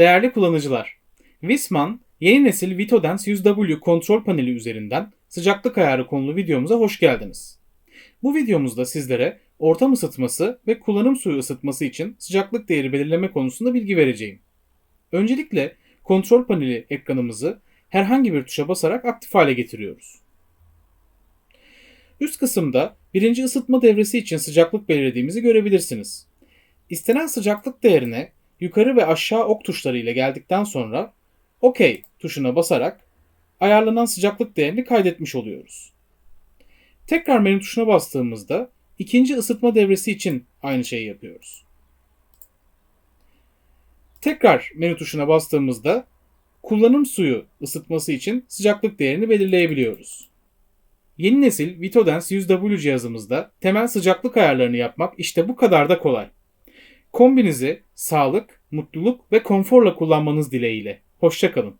Değerli kullanıcılar, Wisman yeni nesil Vitodens 100W kontrol paneli üzerinden sıcaklık ayarı konulu videomuza hoş geldiniz. Bu videomuzda sizlere ortam ısıtması ve kullanım suyu ısıtması için sıcaklık değeri belirleme konusunda bilgi vereceğim. Öncelikle kontrol paneli ekranımızı herhangi bir tuşa basarak aktif hale getiriyoruz. Üst kısımda birinci ısıtma devresi için sıcaklık belirlediğimizi görebilirsiniz. İstenen sıcaklık değerine yukarı ve aşağı ok tuşları ile geldikten sonra OK tuşuna basarak ayarlanan sıcaklık değerini kaydetmiş oluyoruz. Tekrar menü tuşuna bastığımızda ikinci ısıtma devresi için aynı şeyi yapıyoruz. Tekrar menü tuşuna bastığımızda kullanım suyu ısıtması için sıcaklık değerini belirleyebiliyoruz. Yeni nesil Vitodens 100W cihazımızda temel sıcaklık ayarlarını yapmak işte bu kadar da kolay. Kombinizi sağlık, mutluluk ve konforla kullanmanız dileğiyle. Hoşçakalın.